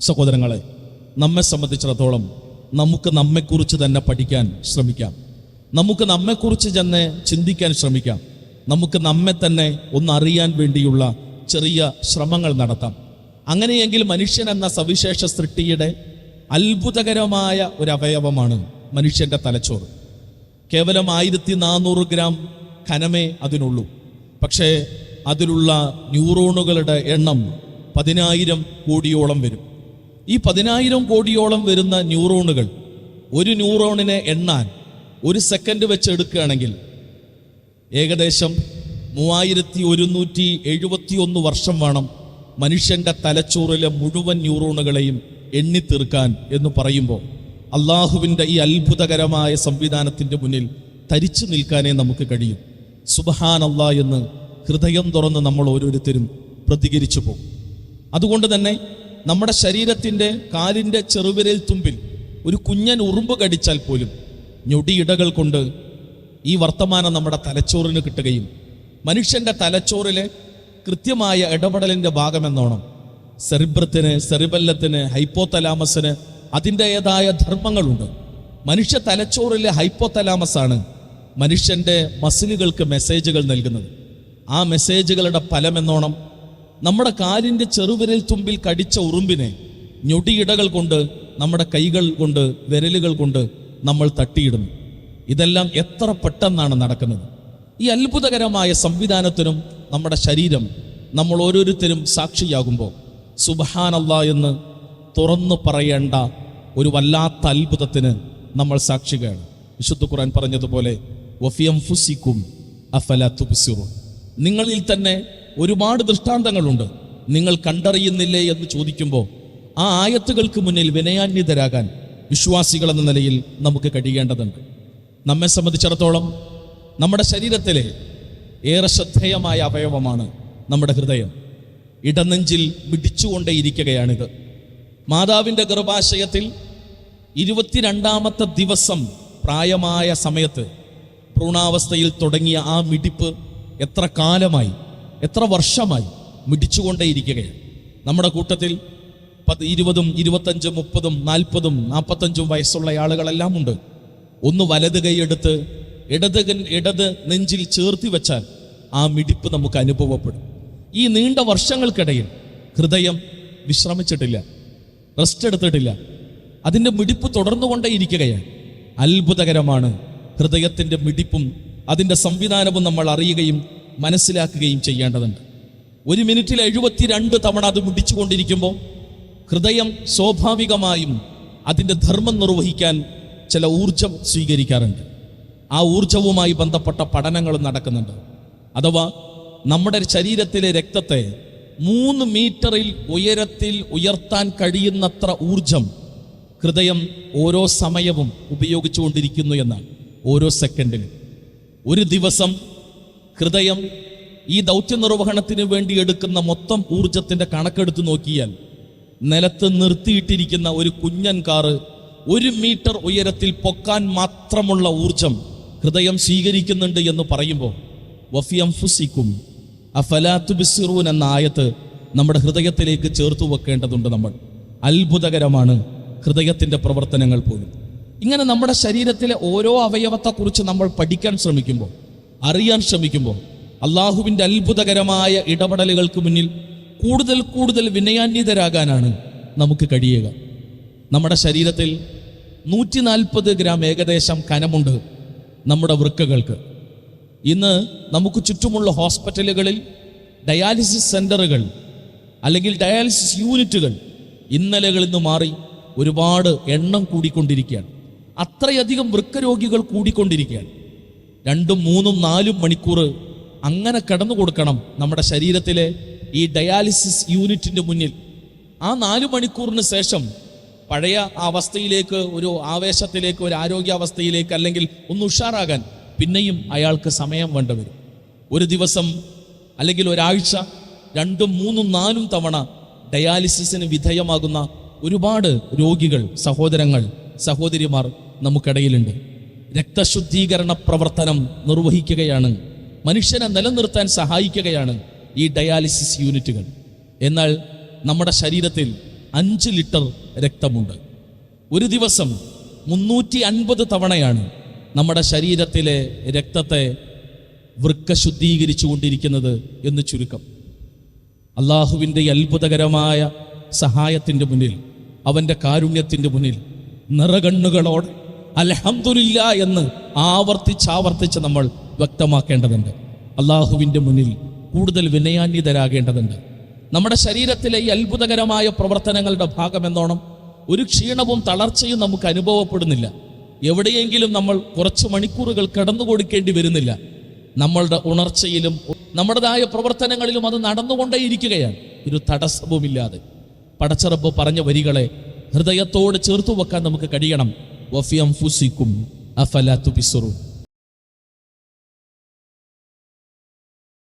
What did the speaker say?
സഹോദരങ്ങളെ നമ്മെ സംബന്ധിച്ചിടത്തോളം നമുക്ക് നമ്മെക്കുറിച്ച് തന്നെ പഠിക്കാൻ ശ്രമിക്കാം. നമുക്ക് നമ്മെക്കുറിച്ച് തന്നെ ചിന്തിക്കാൻ ശ്രമിക്കാം. നമുക്ക് നമ്മെ തന്നെ ഒന്ന് അറിയാൻ വേണ്ടിയുള്ള ചെറിയ ശ്രമങ്ങൾ നടത്താം. അങ്ങനെയെങ്കിൽ മനുഷ്യൻ എന്ന സവിശേഷ സൃഷ്ടിയുടെ അത്ഭുതകരമായ ഒരു അവയവമാണ് മനുഷ്യന്റെ തലച്ചോറ്. കേവലം ആയിരത്തി നാനൂറ് ഗ്രാം ഖനമേ അതിനുള്ളൂ. പക്ഷേ അതിലുള്ള ന്യൂറോണുകളുടെ എണ്ണം പതിനായിരം കോടിയോളം വരും. ഈ പതിനായിരം കോടിയോളം വരുന്ന ന്യൂറോണുകൾ ഒരു ന്യൂറോണിനെ എണ്ണാൻ ഒരു സെക്കൻഡ് വെച്ച് എടുക്കുകയാണെങ്കിൽ ഏകദേശം മൂവായിരത്തി ഒരുന്നൂറ്റി എഴുപത്തി ഒന്ന് വർഷം വേണം മനുഷ്യന്റെ തലച്ചോറിലെ മുഴുവൻ ന്യൂറോണുകളെയും എണ്ണിത്തീർക്കാൻ എന്ന് പറയുമ്പോൾ അള്ളാഹുവിന്റെ ഈ അത്ഭുതകരമായ സംവിധാനത്തിന്റെ മുന്നിൽ തരിച്ചു നിൽക്കാനേ നമുക്ക് കഴിയും. അള്ളാ എന്ന് ഹൃദയം തുറന്ന് നമ്മൾ ഓരോരുത്തരും പ്രതികരിച്ചു പോകും. അതുകൊണ്ട് തന്നെ നമ്മുടെ ശരീരത്തിന്റെ കാലിന്റെ ചെറുവിരൽ തുമ്പിൽ ഒരു കുഞ്ഞൻ ഉറുമ്പ് കടിച്ചാൽ പോലും ഞൊടിയിടകൾ കൊണ്ട് ഈ വർത്തമാനം നമ്മുടെ തലച്ചോറിന് കിട്ടുകയും മനുഷ്യന്റെ തലച്ചോറിലെ കൃത്യമായ ഇടപെടലിന്റെ ഭാഗമെന്നോണം സെറിബ്രത്തിന് സെറിബല്ലത്തിന് ഹൈപ്പോതലാമസിന് അതിന്റെതായ ധർമ്മങ്ങളുണ്ട്. മനുഷ്യ തലച്ചോറിലെ ഹൈപ്പോതലാമസ് ആണ് മനുഷ്യന്റെ മസിലുകൾക്ക് മെസ്സേജുകൾ നൽകുന്നത്. ആ മെസ്സേജുകളുടെ ഫലമെന്നോണം നമ്മുടെ കാലിന്റെ ചെറുവിരൽ തുമ്പിൽ കടിച്ച ഉറുമ്പിനെ ഞൊടിയിടകൾ കൊണ്ട് നമ്മുടെ കൈകൾ കൊണ്ട് വിരലുകൾ കൊണ്ട് നമ്മൾ തട്ടിയിടുന്നു ഇതെല്ലാം എത്ര പെട്ടെന്നാണ് നടക്കുന്നത്. ഈ അത്ഭുതകരമായ സംവിധാനത്തിനും നമ്മുടെ ശരീരം നമ്മൾ ഓരോരുത്തരും സാക്ഷിയാകുമ്പോൾ സുബഹാനല്ല എന്ന് തുറന്നു പറയേണ്ട ഒരു വല്ലാത്ത അത്ഭുതത്തിന് നമ്മൾ സാക്ഷികയാണ് വിശുദ്ധ ഖുറാൻ പറഞ്ഞതുപോലെ വഫിയം ഫുസിക്കും അഫല തുബ്സിറൂൻ. നിങ്ങളിൽ തന്നെ ഒരുപാട് ദൃഷ്ടാന്തങ്ങളുണ്ട്. നിങ്ങൾ കണ്ടറിയുന്നില്ലേ എന്ന് ചോദിക്കുമ്പോൾ ആ ആയത്തുകൾക്ക് മുന്നിൽ വിനയാന്വിതരാകാൻ വിശ്വാസികൾ എന്ന നിലയിൽ നമുക്ക് കഴിയേണ്ടതുണ്ട്. നമ്മെ സംബന്ധിച്ചിടത്തോളം നമ്മുടെ ശരീരത്തിലെ ഏറെ ശ്രദ്ധേയമായ അവയവമാണ് നമ്മുടെ ഹൃദയം. ഇടനെഞ്ചിൽ മിടിച്ചുകൊണ്ടേയിരിക്കുകയാണിത്. മാതാവിന്റെ ഗർഭാശയത്തിൽ ഇരുപത്തിരണ്ടാമത്തെ ദിവസം പ്രായമായ സമയത്ത് ഭ്രൂണാവസ്ഥയിൽ തുടങ്ങിയ ആ മിടിപ്പ് എത്ര കാലമായി എത്ര വർഷമായി മിടിച്ചുകൊണ്ടേയിരിക്കുകയാണ്. നമ്മുടെ കൂട്ടത്തിൽ പത്ത് ഇരുപതും ഇരുപത്തഞ്ചും മുപ്പതും നാൽപ്പതും നാൽപ്പത്തഞ്ചും വയസ്സുള്ള ആളുകളെല്ലാം ഉണ്ട്. ഒന്ന് വലത് കൈയെടുത്ത് ഇടത് ഇടത് നെഞ്ചിൽ ചേർത്തി വെച്ചാൽ ആ മിടിപ്പ് നമുക്ക് അനുഭവപ്പെടും. ഈ നീണ്ട വർഷങ്ങൾക്കിടയിൽ ഹൃദയം വിശ്രമിച്ചിട്ടില്ല റെസ്റ്റ് എടുത്തിട്ടില്ല. അതിന്റെ മിടിപ്പ് തുടർന്നുകൊണ്ടേയിരിക്കുകയാണ്. അത്ഭുതകരമാണ് ഹൃദയത്തിന്റെ മിടിപ്പും അതിന്റെ സംവിധാനവും നമ്മൾ അറിയുകയും മനസ്സിലാക്കുകയും ചെയ്യേണ്ടതുണ്ട്. ഒരു മിനിറ്റിൽ എഴുപത്തിരണ്ട് തവണ അത് മുടിച്ചുകൊണ്ടിരിക്കുമ്പോൾ ഹൃദയം സ്വാഭാവികമായും അതിന്റെ ധർമ്മം നിർവഹിക്കാൻ ചില ഊർജം സ്വീകരിക്കാറുണ്ട്. ആ ഊർജവുമായി ബന്ധപ്പെട്ട പഠനങ്ങളും നടക്കുന്നുണ്ട്. അഥവാ നമ്മുടെ ശരീരത്തിലെ രക്തത്തെ മൂന്ന് മീറ്ററിൽ ഉയരത്തിൽ ഉയർത്താൻ കഴിയുന്നത്ര ഊർജം ഹൃദയം ഓരോ സമയവും ഉപയോഗിച്ചുകൊണ്ടിരിക്കുന്നു എന്നാണ്. ഓരോ സെക്കൻഡിലും. ഒരു ദിവസം ഹൃദയം ഈ ദൗത്യ നിർവഹണത്തിന് വേണ്ടി എടുക്കുന്ന മൊത്തം ഊർജത്തിന്റെ കണക്കെടുത്ത് നോക്കിയാൽ നിലത്ത് നിർത്തിയിട്ടിരിക്കുന്ന ഒരു കുഞ്ഞൻ കാറ് ഒരു മീറ്റർ ഉയരത്തിൽ പൊക്കാൻ മാത്രമുള്ള ഊർജം ഹൃദയം സ്വീകരിക്കുന്നുണ്ട് എന്ന് പറയുമ്പോൾ വഫിയം ഫുസിക്കും അഫലാത്തുബിസിറൂൻ എന്ന ആയത്ത് നമ്മുടെ ഹൃദയത്തിലേക്ക് ചേർത്തു വെക്കേണ്ടതുണ്ട് നമ്മൾ. അത്ഭുതകരമാണ് ഹൃദയത്തിന്റെ പ്രവർത്തനങ്ങൾ പോലും. ഇങ്ങനെ നമ്മുടെ ശരീരത്തിലെ ഓരോ അവയവത്തെക്കുറിച്ച് നമ്മൾ പഠിക്കാൻ ശ്രമിക്കുമ്പോൾ അറിയാൻ ശ്രമിക്കുമ്പോൾ അള്ളാഹുവിന്റെ അത്ഭുതകരമായ ഇടപെടലുകൾക്ക് മുന്നിൽ കൂടുതൽ കൂടുതൽ വിനയാന്വിതരാകാനാണ് നമുക്ക് കഴിയുക. നമ്മുടെ ശരീരത്തിൽ നൂറ്റി നാൽപ്പത് ഗ്രാം ഏകദേശം കനമുണ്ട് നമ്മുടെ വൃക്കകൾക്ക്. ഇന്ന് നമുക്ക് ചുറ്റുമുള്ള ഹോസ്പിറ്റലുകളിൽ ഡയാലിസിസ് സെന്ററുകൾ അല്ലെങ്കിൽ ഡയാലിസിസ് യൂണിറ്റുകൾ ഇന്നലകളിൽ നിന്ന് മാറി ഒരുപാട് എണ്ണം കൂടിക്കൊണ്ടിരിക്കുകയാണ്. അത്രയധികം വൃക്കരോഗികൾ കൂടിക്കൊണ്ടിരിക്കുകയാണ്. രണ്ടും മൂന്നും നാലും മണിക്കൂർ അങ്ങനെ കടന്നു കൊടുക്കണം നമ്മുടെ ശരീരത്തിലെ ഈ ഡയാലിസിസ് യൂണിറ്റിന്റെ മുന്നിൽ. ആ നാല് മണിക്കൂറിന് ശേഷം പഴയ അവസ്ഥയിലേക്ക് ഒരു ആവേശത്തിലേക്ക് ഒരു ആരോഗ്യാവസ്ഥയിലേക്ക് അല്ലെങ്കിൽ ഒന്ന് ഉഷാറാകാൻ പിന്നെയും അയാൾക്ക് സമയം വേണ്ടവരും ഒരു ദിവസം അല്ലെങ്കിൽ ഒരാഴ്ച രണ്ടും മൂന്നും നാലും തവണ ഡയാലിസിസിന് വിധേയമാകുന്ന ഒരുപാട് രോഗികൾ സഹോദരങ്ങൾ സഹോദരിമാർ നമുക്കിടയിലുണ്ട്. രക്തശുദ്ധീകരണ പ്രവർത്തനം നിർവഹിക്കുകയാണ്. മനുഷ്യനെ നിലനിർത്താൻ സഹായിക്കുകയാണ് ഈ ഡയാലിസിസ് യൂണിറ്റുകൾ. എന്നാൽ നമ്മുടെ ശരീരത്തിൽ അഞ്ച് ലിറ്റർ രക്തമുണ്ട്. ഒരു ദിവസം മുന്നൂറ്റി അൻപത് തവണയാണ് നമ്മുടെ ശരീരത്തിലെ രക്തത്തെ വൃക്ക ശുദ്ധീകരിച്ചു കൊണ്ടിരിക്കുന്നത് എന്ന് ചുരുക്കം. അള്ളാഹുവിന്റെ അത്ഭുതകരമായ സഹായത്തിന്റെ മുന്നിൽ അവന്റെ കാരുണ്യത്തിന്റെ മുന്നിൽ നിറകണ്ണുകളോടെ അലഹമില്ല എന്ന് ആവർത്തിച്ചാവർത്തിച്ച് നമ്മൾ വ്യക്തമാക്കേണ്ടതുണ്ട്. അള്ളാഹുവിന്റെ മുന്നിൽ കൂടുതൽ വിനയാന്യതരാകേണ്ടതുണ്ട് നമ്മുടെ ശരീരത്തിലെ ഈ അത്ഭുതകരമായ പ്രവർത്തനങ്ങളുടെ ഭാഗമെന്നോണം ഒരു ക്ഷീണവും തളർച്ചയും നമുക്ക് അനുഭവപ്പെടുന്നില്ല. എവിടെയെങ്കിലും നമ്മൾ കുറച്ച് മണിക്കൂറുകൾ കടന്നു കൊടുക്കേണ്ടി വരുന്നില്ല. നമ്മളുടെ ഉണർച്ചയിലും നമ്മുടേതായ പ്രവർത്തനങ്ങളിലും അത് നടന്നുകൊണ്ടേയിരിക്കുകയാണ്. ഒരു തടസ്സവുമില്ലാതെ. പടച്ചറപ്പ് പറഞ്ഞ വരികളെ ഹൃദയത്തോട് ചേർത്തു വെക്കാൻ നമുക്ക് കഴിയണം. വഫിയം ഫുസിക്കും അഫലാത്തു പിസുറു